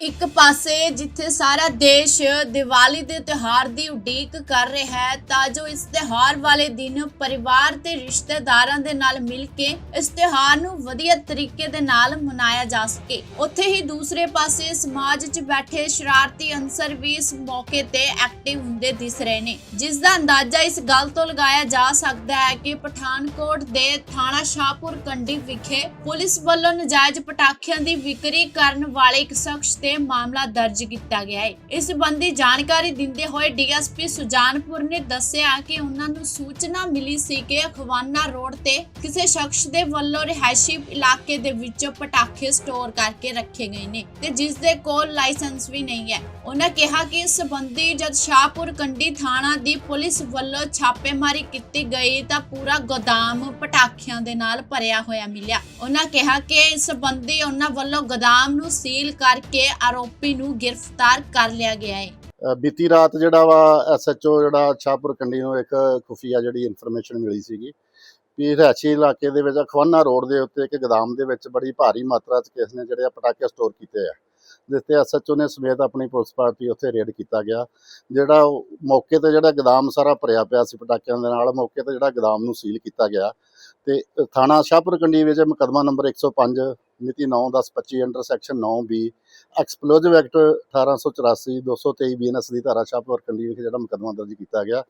ਇੱਕ ਪਾਸੇ ਜਿੱਥੇ ਸਾਰਾ ਦੇਸ਼ ਦੀਵਾਲੀ ਦੇ ਤਿਉਹਾਰ ਦੀ ਉਡੀਕ ਕਰ ਰਿਹਾ ਹੈ, ਤਾਂ ਜੋ ਇਸ ਤਿਉਹਾਰ ਵਾਲੇ ਦਿਨ ਪਰਿਵਾਰ ਤੇ ਰਿਸ਼ਤੇਦਾਰਾਂ ਦੇ ਨਾਲ ਮਿਲ ਕੇ ਇਸ ਤਿਉਹਾਰ ਨੂੰ ਵਧੀਆ ਤਰੀਕੇ ਦੇ ਨਾਲ ਮਨਾਇਆ ਜਾ ਸਕੇ। ਉੱਥੇ ਹੀ ਦੂਸਰੇ ਪਾਸੇ ਸਮਾਜ 'ਚ ਬੈਠੇ ਸ਼ਰਾਰਤੀ ਅੰਸਰ ਵੀ ਇਸ ਮੌਕੇ ਤੇ ਐਕਟਿਵ ਹੁੰਦੇ ਦਿਸ ਰਹੇ ਨੇ। ਜਿਸ ਦਾ ਅੰਦਾਜ਼ਾ ਇਸ ਗੱਲ ਤੋਂ ਲਗਾਇਆ ਜਾ ਸਕਦਾ ਹੈ ਕਿ ਪਠਾਨਕੋਟ ਦੇ ਥਾਣਾ ਸ਼ਾਹਪੁਰ ਕੰਡੀ ਵਿਖੇ ਪੁਲਿਸ ਵੱਲੋਂ ਨਜਾਇਜ਼ ਪਟਾਖਿਆਂ ਦੀ ਵਿਕਰੀ ਕਰਨ ਵਾਲੇ ਇੱਕ ਸ਼ਖਸ ਤੇ ਮਾਮਲਾ ਦਰਜ ਕੀਤਾ ਗਿਆ ਹੈ। ਇਸ ਸੰਬੰਧੀ ਜਾਣਕਾਰੀ ਦਿੰਦੇ ਹੋਏ ਡੀਐਸਪੀ ਸੁਜਾਨਪੁਰ ਨੇ ਦੱਸਿਆ ਕਿ ਉਹਨਾਂ ਨੂੰ ਸੂਚਨਾ ਮਿਲੀ ਸੀ ਕਿ ਅਖਵਾਨਾ ਰੋਡ ਤੇ ਕਿਸੇ ਸ਼ਖਸ ਦੇ ਵੱਲੋਂ ਰਿਹਾਇਸ਼ੀ ਇਲਾਕੇ ਦੇ ਵਿੱਚ ਪਟਾਖੇ ਸਟੋਰ ਕਰਕੇ ਰੱਖੇ ਗਏ ਨੇ ਤੇ ਜਿਸ ਦੇ ਕੋਲ ਲਾਇਸੈਂਸ ਵੀ ਨਹੀਂ ਹੈ। ਉਹਨਾਂ ਕਿਹਾ ਕਿ ਇਸ ਸੰਬੰਧੀ ਜਦ ਸ਼ਾਹਪੁਰ ਕੰਡੀ ਥਾਣਾ ਦੀ ਪੁਲਿਸ ਵੱਲੋਂ ਛਾਪੇਮਾਰੀ ਕੀਤੀ ਗਈ ਤਾਂ ਪੂਰਾ ਗੋਦਾਮ ਪਟਾਖਿਆਂ ਦੇ ਨਾਲ ਭਰਿਆ ਹੋਇਆ ਮਿਲਿਆ। ਉਹਨਾਂ ਕਿਹਾ ਕਿ ਇਸ ਸੰਬੰਧੀ ਉਹਨਾਂ ਵੱਲੋਂ ਗੋਦਾਮ ਨੂੰ ਸੀਲ ਕਰਕੇ ਆਰੋਪੀ ਨੂੰ ਗ੍ਰਿਫਤਾਰ ਕਰ ਲਿਆ ਗਿਆ ਹੈ। ਬੀਤੀ ਰਾਤ ਜਿਹੜਾ ਵਾ ਐਸਐਚਓ ਜਿਹੜਾ ਸ਼ਾਹਪੁਰ ਕੰਡੀ ਨੂੰ ਇੱਕ ਖੁਫੀਆ ਜਿਹੜੀ ਇਨਫੋਰਮੇਸ਼ਨ ਮਿਲੀ ਸੀਗੀ ਵੀ ਰਿਹਾਇਸ਼ੀ ਇਲਾਕੇ ਦੇ ਵਿੱਚ ਅਖਵਾਨਾ ਰੋਡ ਦੇ ਉੱਤੇ ਇੱਕ ਗੋਦਾਮ ਦੇ ਵਿੱਚ ਬੜੀ ਭਾਰੀ ਮਾਤਰਾ 'ਚ ਕਿਸ ਨੇ ਜਿਹੜੇ ਆ ਪਟਾਕੇ ਸਟੋਰ ਕੀਤੇ ਆ। ਜਿਸ ਤੇ ਐਸਐਚਓ ਨੇ ਸਮੇਤ ਆਪਣੀ ਪੁਲਿਸ ਪਾਰਟੀ ਉੱਥੇ ਰੇਡ ਕੀਤਾ ਗਿਆ। ਜਿਹੜਾ ਉਹ ਮੌਕੇ ਤੇ ਜਿਹੜਾ ਗੋਦਾਮ ਸਾਰਾ ਭਰਿਆ ਪਿਆ ਸੀ ਪਟਾਕਿਆਂ ਦੇ ਨਾਲ, ਮੌਕੇ ਤੇ ਜਿਹੜਾ ਗੋਦਾਮ ਨੂੰ ਸੀਲ ਕੀਤਾ ਗਿਆ। ਤੇ ਥਾਣਾ ਸ਼ਾਹਪੁਰ ਕੰਡੀ ਵਿੱਚ ਮੁਕੱਦਮਾ ਨੰਬਰ 105 ਮਿਤੀ 9/10/25 under section 9 B explosive act 1884 223 BNS ਦੀ ਧਾਰਾ ਸ਼ਾਹਪੁਰ ਕੰਡੀ ਵਿਖੇ ਜਿਹੜਾ ਮੁਕੱਦਮਾ ਦਰਜ ਕੀਤਾ ਗਿਆ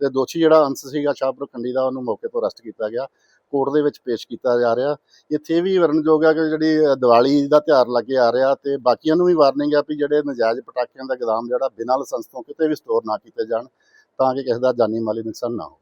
ਤੇ ਦੋਸ਼ੀ ਜਿਹੜਾ ਅੰਸ ਸੀਗਾ ਸ਼ਾਹਪੁਰ ਕੰਡੀ ਦਾ ਉਹਨੂੰ ਮੌਕੇ ਤੋਂ ਅਰੈਸਟ ਕੀਤਾ ਗਿਆ। ਕੋਰਟ ਦੇ ਵਿੱਚ ਪੇਸ਼ ਕੀਤਾ ਜਾ ਰਿਹਾ। ਇੱਥੇ ਵੀ ਵਰਣਯੋਗ ਹੈ ਕਿ ਜਿਹੜੀ ਅ, ਦੀਵਾਲੀ ਦਾ ਤਿਉਹਾਰ ਲੱਗੇ ਆ ਰਿਹਾ ਤੇ ਬਾਕੀਆਂ ਨੂੰ ਵੀ ਵਾਰਨਿੰਗ ਆ ਵੀ ਜਿਹੜੇ ਨਜਾਇਜ਼ ਪਟਾਕਿਆਂ ਦਾ ਗੋਦਾਮ ਜਿਹੜਾ ਬਿਨਾਂ ਲਾਇਸੈਂਸ ਤੋਂ ਕਿਤੇ ਵੀ ਸਟੋਰ ਨਾ ਕੀਤੇ ਜਾਣ ਤਾਂ ਕਿ ਕਿਸੇ ਦਾ ਜਾਨੀ ਮਾਲੀ ਨੁਕਸਾਨ ਨਾ ਹੋ